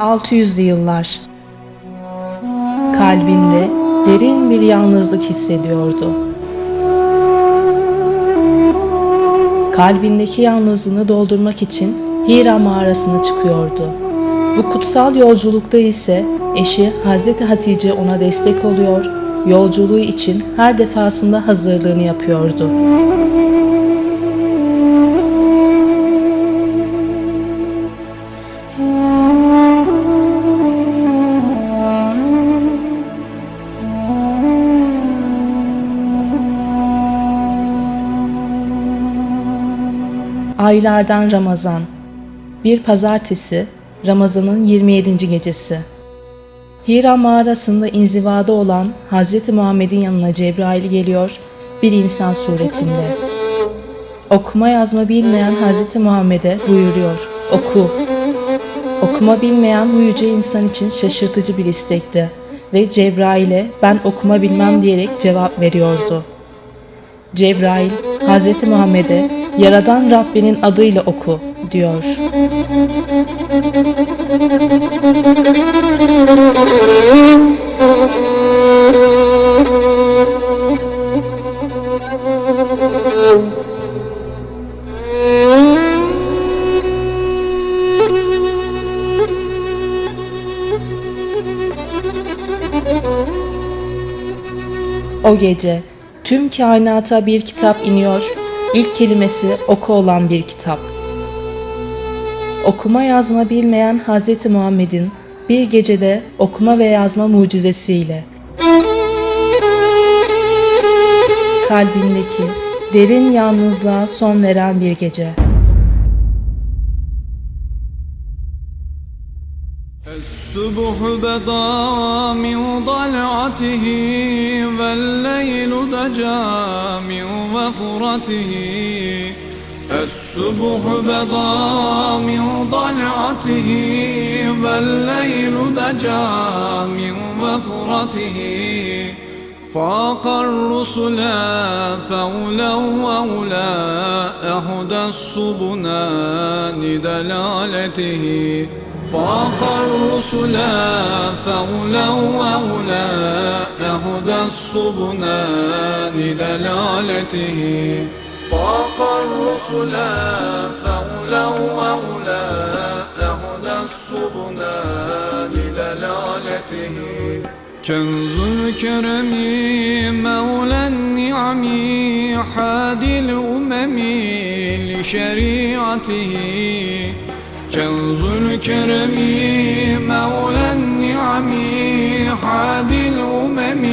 600'lü yıllar. Kalbinde derin bir yalnızlık hissediyordu. Kalbindeki yalnızlığını doldurmak için Hira mağarasına çıkıyordu. Bu kutsal yolculukta ise eşi Hazreti Hatice ona destek oluyor, yolculuğu için her defasında hazırlığını yapıyordu. Aylardan Ramazan Bir pazartesi Ramazan'ın 27. gecesi Hira mağarasında inzivada olan Hz. Muhammed'in yanına Cebrail geliyor bir insan suretinde. Okuma yazma bilmeyen Hz. Muhammed'e buyuruyor, oku. Okuma bilmeyen bu yüce insan için şaşırtıcı bir istekti ve Cebrail'e ben okuma bilmem diyerek cevap veriyordu. Cebrail, Hz. Muhammed'e Yaradan Rabbinin adıyla oku diyor. O gece tüm kainata bir kitap iniyor, ilk kelimesi oku olan bir kitap. Okuma yazma bilmeyen Hz. Muhammed'in bir gecede okuma ve yazma mucizesiyle kalbindeki derin yalnızlığa son veren bir gece. الصبح بدا من ضلعته والليل دجى من وفرته الصبح بدا من ضلعته والليل دجى من وفرته فاق الرسل فأولى وأولى أهدى الصبنان دلالته فاق الرسل فأولى وأولى أهدى الصبنان دلالته فاق الرسل فأولى وأولى أهدى الصبنان دلالته كنز الكرم مولى النعم حادي الأمم لشريعته. كنز الكرم مولى النعم حادي الأمم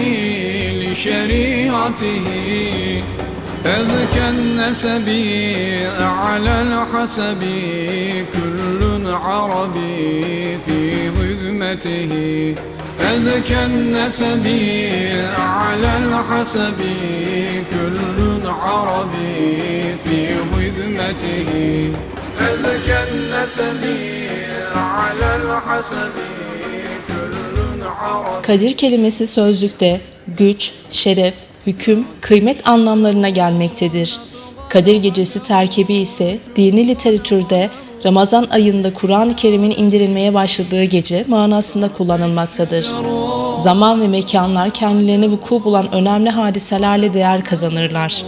لشريعته أذكى النسب أعلى الحسب كل عربي في خدمته أذكى النسب أعلى الحسب كل عربي في خدمته أذكى النسب أعلى الحسب كل عربي Kadir kelimesi sözlükte güç, şeref, hüküm, kıymet anlamlarına gelmektedir. Kadir gecesi terkibi ise dini literatürde Ramazan ayında Kur'an-ı Kerim'in indirilmeye başladığı gece manasında kullanılmaktadır. Zaman ve mekanlar kendilerine vuku bulan önemli hadiselerle değer kazanırlar.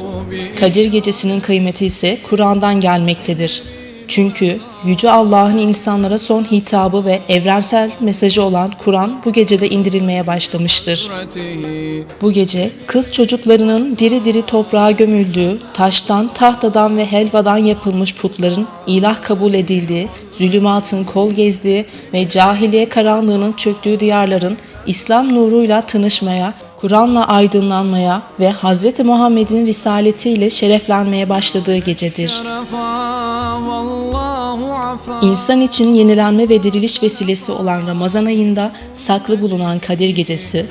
Kadir gecesinin kıymeti ise Kur'an'dan gelmektedir. Çünkü Yüce Allah'ın insanlara son hitabı ve evrensel mesajı olan Kur'an bu gecede indirilmeye başlamıştır. Bu gece kız çocuklarının diri diri toprağa gömüldüğü, taştan, tahtadan ve helvadan yapılmış putların ilah kabul edildiği, zulümatın kol gezdiği ve cahiliye karanlığının çöktüğü diyarların İslam nuruyla tanışmaya, Kur'an'la aydınlanmaya ve Hz. Muhammed'in risaletiyle şereflenmeye başladığı gecedir. İnsan için yenilenme ve diriliş vesilesi olan Ramazan ayında saklı bulunan Kadir Gecesi,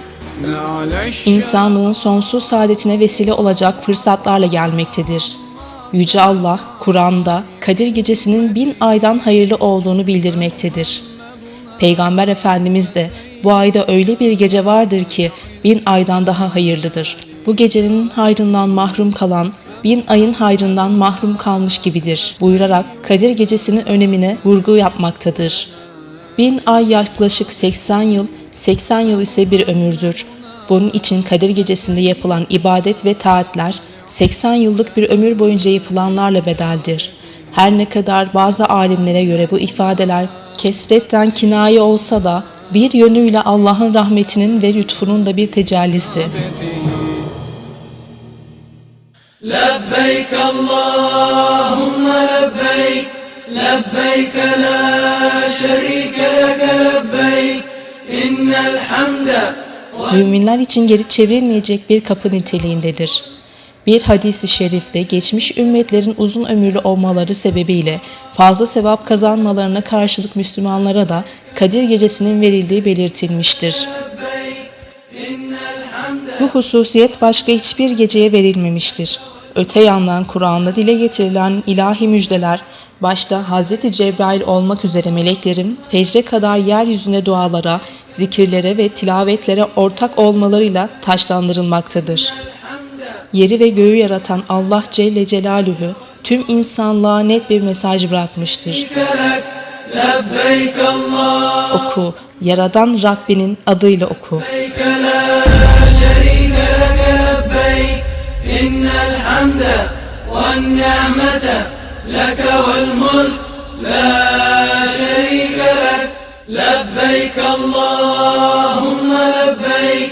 insanlığın sonsuz saadetine vesile olacak fırsatlarla gelmektedir. Yüce Allah, Kur'an'da Kadir Gecesi'nin bin aydan hayırlı olduğunu bildirmektedir. Peygamber Efendimiz de bu ayda öyle bir gece vardır ki bin aydan daha hayırlıdır. Bu gecenin hayrından mahrum kalan bin ayın hayrından mahrum kalmış gibidir buyurarak Kadir Gecesi'nin önemine vurgu yapmaktadır. Bin ay yaklaşık 80 yıl, 80 yıl ise bir ömürdür. Bunun için Kadir Gecesi'nde yapılan ibadet ve taatler 80 yıllık bir ömür boyunca yapılanlarla bedeldir. Her ne kadar bazı alimlere göre bu ifadeler kesretten kinaye olsa da bir yönüyle Allah'ın rahmetinin ve lütfunun da bir tecellisi. لبيك اللهم لبيك لبيك لا شريك لك لبيك إن الحمد müminler için geri çevrilmeyecek bir kapı niteliğindedir. Bir hadisi şerifte geçmiş ümmetlerin uzun ömürlü olmaları sebebiyle fazla sevap kazanmalarına karşılık Müslümanlara da Kadir Gecesi'nin verildiği belirtilmiştir. Bu hususiyet başka hiçbir geceye verilmemiştir. Öte yandan Kur'an'da dile getirilen ilahi müjdeler, başta Hz. Cebrail olmak üzere meleklerin fecre kadar yeryüzünde dualara, zikirlere ve tilavetlere ortak olmalarıyla taşlandırılmaktadır Yeri ve göğü yaratan Allah Celle Celaluhu tüm insanlığa net bir mesaj bırakmıştır. لك لبيك الله Oku, Yaradan Rabbinin adıyla oku. لبيك لا شريك لك لبيك إن الحمد والنعمة لك والملك لا شريك لك لبيك اللهم لبيك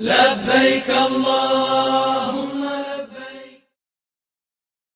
لبيك الله